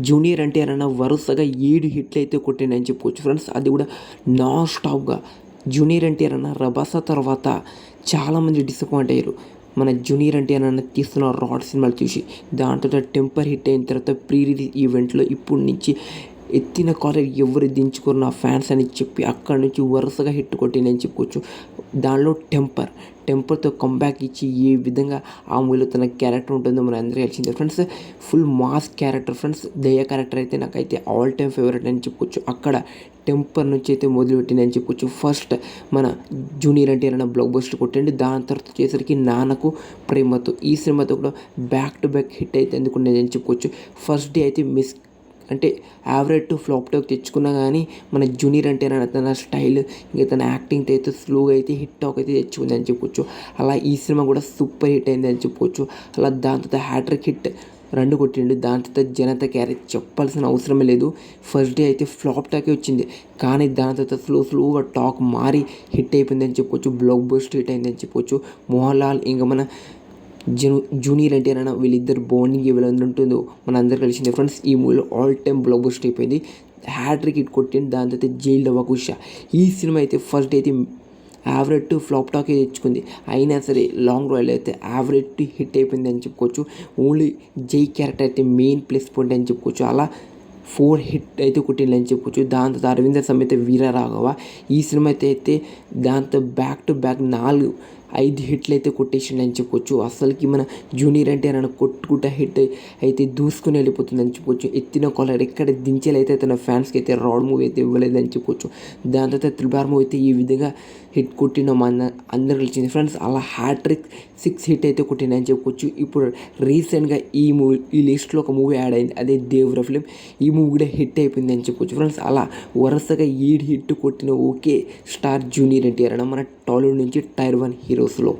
Junior అంటే అన్న వరుసగా ఏడు హిట్లు అయితే కొట్టిండని చెప్పుకోవచ్చు ఫ్రెండ్స్. అది కూడా నాన్ స్టాప్గా జూనియర్ ఎన్టీఆర్ అన్న రభస తర్వాత చాలామంది డిసప్పాయింట్ అయ్యారు. మన జూనియర్ ఎన్టీఆర్ అన్న తీస్తున్న రాడ్ సినిమాలు చూసి దాంతో టెంపర్ హిట్ అయిన తర్వాత ప్రీ రిలీజ్ ఈవెంట్లో ఇప్పటి నుంచి ఎత్తిన కాలర్ ఎవరు దించుకోరు నా ఫ్యాన్స్ అని చెప్పి అక్కడి నుంచి వరుసగా హిట్ కొట్టిందని చెప్పుకోవచ్చు దానిలో టెంపర్ టెంపర్తో కంబ్యాక్ ఇచ్చి ఏ విధంగా ఆ మూవీలో తన క్యారెక్టర్ ఉంటుందో మన అందరికీ తెలిసిందే. Friends full mass character friends దయ్య character అయితే నాకైతే ఆల్ టైమ్ ఫేవరెట్ అని చెప్పుకోవచ్చు అక్కడ టెంపర్ నుంచి అయితే మొదలుపెట్టింది అని చెప్పుకోవచ్చు ఫస్ట్ మన జూనియర్ అంటే ఏమైనా బ్లాక్ బస్టర్ కొట్టండి దాని తర్వాత వచ్చేసరికి నాన్నకు ప్రేమతో ఈ సినిమాతో కూడా బ్యాక్ టు బ్యాక్ హిట్ అయితే ఎందుకునేది చెప్పుకోవచ్చు ఫస్ట్ డే అయితే మిస్ అంటే యావరేజ్ టు ఫ్లాప్ టాక్ తెచ్చుకున్నా కానీ మన జూనియర్ అంటే తన స్టైల్ ఇంకా తన యాక్టింగ్ అయితే స్లోగా అయితే హిట్ టాక్ అయితే తెచ్చుకుంది అని చెప్పొచ్చు. అలా ఈ సినిమా కూడా సూపర్ హిట్ అయింది అని చెప్పుకోవచ్చు అలా దాని తర్వాత హ్యాట్రిక్ హిట్ రెండు కొట్టిండు. దాని తర్వాత జనత క్యారెట్ చెప్పాల్సిన అవసరమే లేదు. ఫస్ట్ డే అయితే ఫ్లాప్ టాకే వచ్చింది. కానీ దాని తర్వాత స్లో స్లోగా టాక్ మారి హిట్ అయిపోయింది అని చెప్పుకోవచ్చు బ్లాక్ బస్ట్ హిట్ అయింది అని చెప్పుకోవచ్చు మోహన్ లాల్ ఇంకా మన జూ జూనియర్ ఎన్టీఆర్ అన్న వీళ్ళిద్దరు బాండింగ్ ఎలా ఉంటుందో మనందరూ కలిసిందే ఫ్రెండ్స్ ఈ మూవీలో ఆల్ టైమ్ బ్లాక్ బస్ట్ అయిపోయింది. హ్యాట్రిక్ ఇట్ కొట్టింది దాని తర్వాత జైల్ వకుష. ఈ సినిమా అయితే ఫస్ట్ అయితే యావరేజ్ టు ఫ్లాప్ టాకే తెచ్చుకుంది. అయినా సరే లాంగ్ రాయల్ అయితే యావరేజ్ టు హిట్ అయిపోయింది అని చెప్పుకోవచ్చు. ఓన్లీ జై క్యారెక్టర్ అయితే మెయిన్ ప్లస్ పాయింట్ అని చెప్పుకోవచ్చు. అలా ఫోర్ హిట్ అయితే కొట్టిందని చెప్పుకోవచ్చు. దాంతో అరవింద సమేత వీర రాఘవ. ఈ సినిమా అయితే అయితే దాంతో బ్యాక్ టు బ్యాక్ నాలుగు ఐదు హిట్లు అయితే కొట్టేసిండని చెప్పుకోవచ్చు అసలుకి మన జూనియర్ అంటే నన్ను కొట్టుకుంటా హిట్ అయితే దూసుకుని వెళ్ళిపోతుందని చెప్పొచ్చు. ఎత్తిన కాలర్ ఎక్కడ దించేలైతే తన ఫ్యాన్స్కి అయితే రాడ్ మూవీ అయితే ఇవ్వలేదని చెప్పుకోవచ్చు దాని తర్వాత త్రిబార్ మూవీ అయితే ఈ విధంగా హిట్ కొట్టిన మన అందరు కలిసింది ఫ్రెండ్స్ అలా హ్యాట్రిక్ సిక్స్ హిట్ అయితే కొట్టిందని చెప్పుకోవచ్చు ఇప్పుడు రీసెంట్గా ఈ మూవీ ఈ లిస్ట్లో ఒక మూవీ యాడ్ అయింది. అదే దేవర ఫిలిం. ఈ మూవీ కూడా హిట్ అయిపోయింది అని చెప్పుకోవచ్చు ఫ్రెండ్స్ అలా వరుసగా ఏడు హిట్ కొట్టిన ఓకే స్టార్ జూనియర్ ఎన్టీఆర్ అన్న మన టాలీవుడ్ నుంచి టైర్ వన్ హీరోస్లో